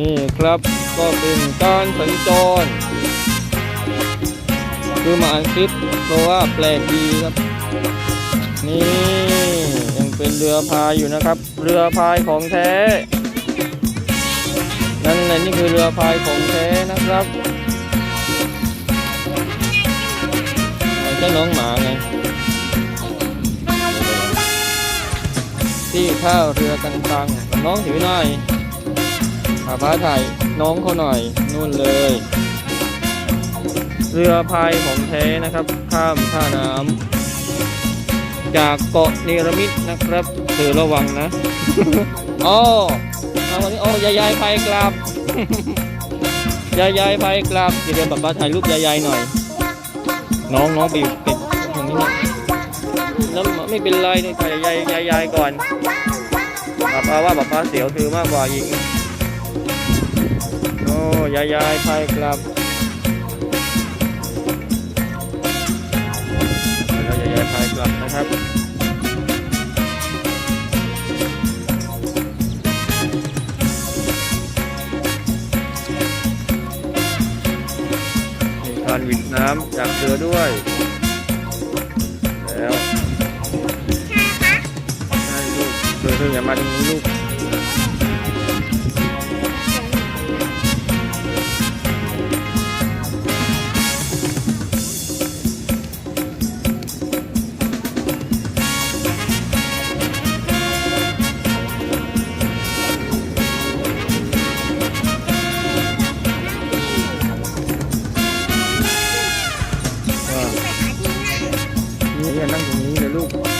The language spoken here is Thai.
นี่ครับก็เป็นการสัญจร คือมาอ่านคลิปเพราะว่าแปลกดีครับ นี่ยังเป็นเรือพายอยู่นะครับ เรือพายของแท้ นั่นแหละนี่คือเรือพายของแท้นะครับมันก็น้องหมาไงที่ท่าเรือกันตังน้องถือหน่อย อาพาถ่ายน้องเขาหน่อยนู่นเลย เรือพายของแท้นะครับ ข้ามท่าน้ำจากเกาะเนรมิตนะครับเธอระวังนะอ๋อเอาวันนี้โอ้ยายยายพายกลับยายยายพายกลับเดี๋ยวเดี๋ยวป๊าป๊าถ่ายรูปยายยายหน่อย น้องน้องไปอยู่เป็ดตรงนี้แล้วไม่เป็นไรนี่ถ่ายยายยายยายก่อนป๊าป๊าว่าป๊าป๊าเสียวเธอมากกว่าอีก โอ้ยายยายพายกลับแล้วยายยายพายกลับนะครับมีการวิดน้ำจากเรือด้วย แล้วใช่ลูกเธอเธออย่ามาตรงนี้ลูก นี่นั่งตรงนี้เลยลูก